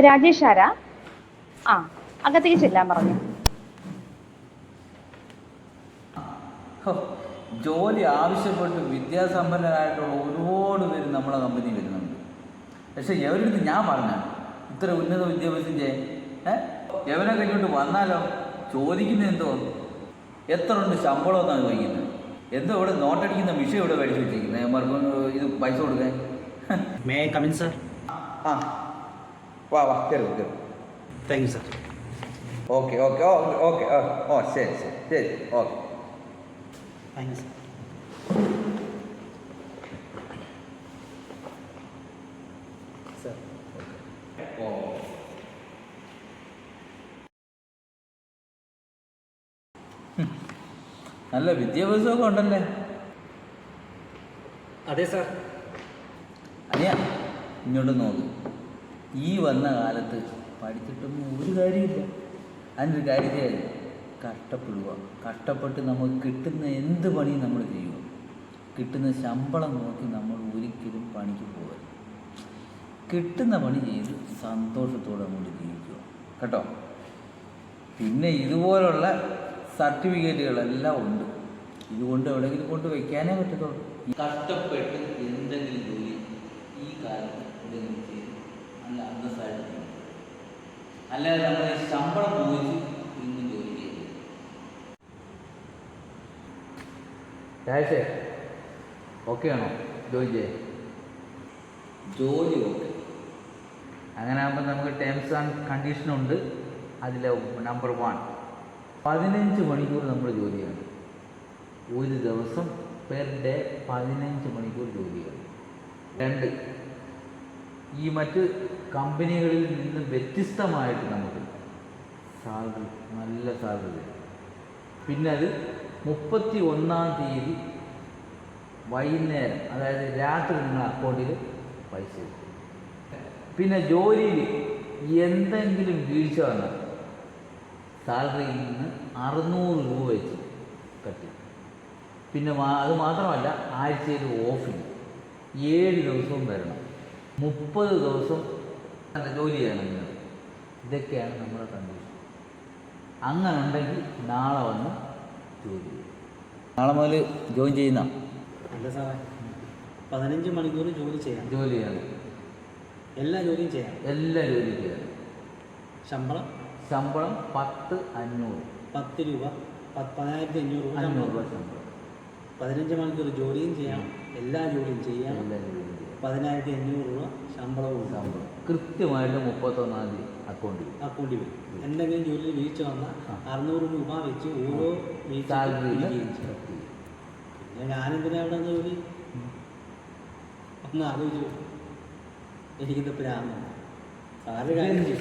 രാജേഷ് ആരാ? ആ അകത്തേക്ക് ചെല്ലാൻ പറഞ്ഞു. ഹോ, ജോലി ആവശ്യപ്പെട്ട് വിദ്യാസമ്പന്നരായിട്ടുള്ള ഒരുപാട് പേര് നമ്മളെ കമ്പനി വരുന്നുണ്ട്. പക്ഷെ എവരെടുത്ത് ഞാൻ പറഞ്ഞ ഇത്ര ഉന്നത വിദ്യാഭ്യാസം ചെയ്യാൻ എവനെ എവനൊക്കെ ഇങ്ങോട്ട് വന്നാലോ? ചോദിക്കുന്നത് എന്തോ? എത്ര ഉണ്ട് ശമ്പളം എന്നാണ് ചോദിക്കുന്നത്? എന്തോ ഇവിടെ നോട്ടടിക്കുന്ന വിഷയം ഇവിടെ മേടിച്ച് വെച്ചിരിക്കുന്നത്. ഇത് പൈസ കൊടുക്കാൻ? മേ കമിൻ സർ ആ വാ വാ കയറി കയറി thank you sir okay okay oh okay ഓ ശരി ശരി ശരി ഓക്കെ. താങ്ക് യു സർ നല്ല വിദ്യാഭ്യാസമൊക്കെ ഉണ്ടല്ലേ? അതെ സർ അനിയ ഇങ്ങോട്ട് നോക്ക്. ഈ വന്ന കാലത്ത് പഠിച്ചിട്ടൊന്നും ഒരു കാര്യമില്ല. അതിനൊരു കാര്യം ചെയ്യാൻ കഷ്ടപ്പെടുക. കഷ്ടപ്പെട്ട് നമുക്ക് കിട്ടുന്ന എന്ത് പണിയും നമ്മൾ ചെയ്യുക. കിട്ടുന്ന ശമ്പളം നോക്കി നമ്മൾ ഒരിക്കലും പണിക്ക് പോകരുത് കിട്ടുന്ന പണി ചെയ്ത് സന്തോഷത്തോടെ അങ്ങോട്ട് ജീവിക്കുക. കേട്ടോ? പിന്നെ ഇതുപോലുള്ള സർട്ടിഫിക്കറ്റുകളെല്ലാം ഉണ്ട്. ഇതുകൊണ്ട് എവിടെയെങ്കിലും കൊണ്ട് വയ്ക്കാനേ പറ്റത്തുള്ളൂ. കഷ്ടപ്പെട്ട് എന്തെങ്കിലും ജോലി ഈ കാലത്ത് എന്തെങ്കിലും നല്ല അന്തസ്സായിട്ട് ജീവിക്കും അല്ലാതെ നമ്മൾ ശമ്പളം പോയിച്ച് ഇന്ന് ജോലി ചെയ്യും ഓക്കെ ആണോ? ജോലി ചെയ്യാൻ ജോലി ഓക്കെ. അങ്ങനെ ആകുമ്പോൾ നമുക്ക് ടേംസ് ആൻഡ് കണ്ടീഷനുണ്ട് അതിൽ നമ്പർ വൺ പതിനഞ്ച് മണിക്കൂർ നമ്മൾ ജോലി ചെയ്യണം. ഒരു ദിവസം പെർ ഡേ പതിനഞ്ച് മണിക്കൂർ ജോലി ചെയ്യണം. രണ്ട് ഈ മറ്റ് കമ്പനികളിൽ നിന്ന് വ്യത്യസ്തമായിട്ട് നമുക്ക് സാധ്യത നല്ല സാധ്യത പിന്നെ അത് മുപ്പത്തി ഒന്നാം തീയതി വൈകുന്നേരം അതായത് രാത്രി നിങ്ങൾ അക്കൗണ്ടിൽ പൈസ പിന്നെ ജോലിയിൽ എന്തെങ്കിലും വീഴ്ച വന്നാൽ സാലറിയിൽ നിന്ന് അറുന്നൂറ് രൂപ വെച്ച് കട്ടി. പിന്നെ അത് മാത്രമല്ല ആഴ്ചയിൽ ഓഫിൽ ഏഴ് ദിവസവും വരണം. മുപ്പത് ദിവസം ജോലി ചെയ്യണം ഇതൊക്കെയാണ് നമ്മുടെ കണ്ടീഷൻ അങ്ങനെ ഉണ്ടെങ്കിൽ നാളെ വന്ന് ജോലി ചെയ്യും. നാളെ മുതൽ ജോയിൻ ചെയ്യുന്ന? അല്ല സാറേ പതിനഞ്ച് മണിക്കൂർ ജോലി ചെയ്യാം ജോലി ചെയ്യണം. എല്ലാ ജോലിയും ചെയ്യാം എല്ലാ ജോലിയും ചെയ്യണം. ശമ്പളം? ശമ്പളം പത്ത് അഞ്ഞൂറ്. പത്ത് രൂപ പതിനായിരത്തി അഞ്ഞൂറ് രൂപ അഞ്ഞൂറ് രൂപ ശമ്പളം. പതിനഞ്ച് മണിക്കൂർ ജോലിയും ചെയ്യാം എല്ലാ ജോലിയും ചെയ്യാം. എല്ലാ ജോലിയും ചെയ്യാം പതിനായിരത്തി അഞ്ഞൂറ് രൂപ ശമ്പളവും ഉണ്ടാവും. കൃത്യമായിട്ട് മുപ്പത്തൊന്നാം തീയതി അക്കൗണ്ടിൽ അക്കൗണ്ടിൽ വരും എന്തെങ്കിലും ജോലിയിൽ വീഴ്ച വന്നാൽ. അറുന്നൂറ് രൂപ വെച്ച് ഓരോ സാലറിയിൽ. പിന്നെ ഞാനെന്തിനാ അവിടെ നിന്ന് ജോലി ഒന്ന് ആലോചിച്ചു എനിക്കിത് പ്രാന്താണ് സാറ് കാര്യം ചെയ്യും.